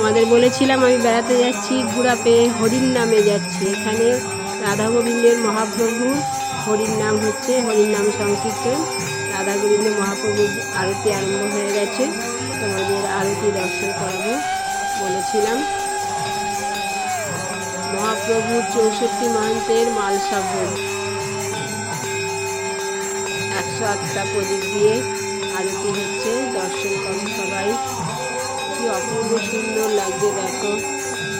তোমাদের বলেছিলাম, আমি বেড়াতে যাচ্ছি ঘুরাপে হরির নামে যাচ্ছি। এখানে রাধা গোবিন্দের মহাপ্রভু, হরির নাম হচ্ছে, হরির নাম সংকীর্তন। রাধা গোবিন্দ মহাপ্রভুর আরতি আরম্ভ হয়ে গেছে, তোমাদের আরতি দর্শন করাবো বলেছিলাম। মহাপ্রভুর চৌষট্টি মহান্তের মালসা একশো আটটা প্রদীপ দিয়ে আরতি হচ্ছে, দর্শন করো সবাই। অপূর্ব সুন্দর লাগছে, দেখো।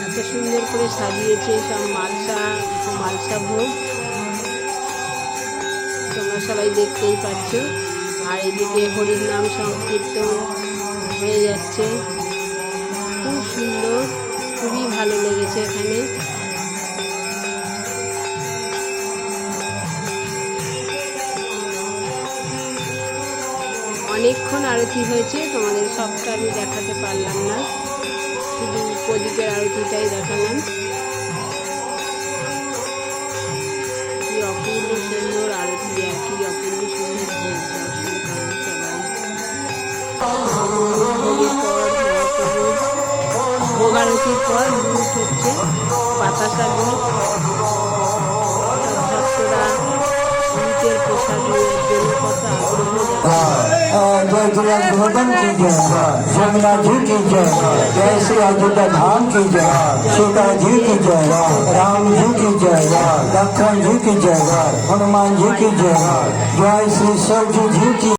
এত সুন্দর করে সাজিয়েছে সব মালসা মালসা ভোগ। তোমরা সবাই দেখতেই পাচ্ছ। আর এদিকে হরির নাম সংকীর্তন হয়ে যাচ্ছে। খুব সুন্দর, খুবই ভালো লেগেছে এখানে। অনেকক্ষণ আরতি হয়েছে, তোমাদের সবটা আমি দেখাতে পারলাম না। শুধু প্রদীপের আরতিটাই দেখালাম। কি অপূর্ব সুন্দর আরতি আর অপূর্ব সুন্দর ভোগ পর লুট হচ্ছে বাতাসা লুট ভক্তরা লুটের প্রসাদ নেওয়ার জন্য কত हाँ, जय जयतुला गोवर्धन की जय। यमुना जी की जय। जय श्री अयोध्या धाम की जय। सीता जी की जय। राम जी की जय। लखन जी की जय। हनुमान जी की जय। जय श्री शिव जी की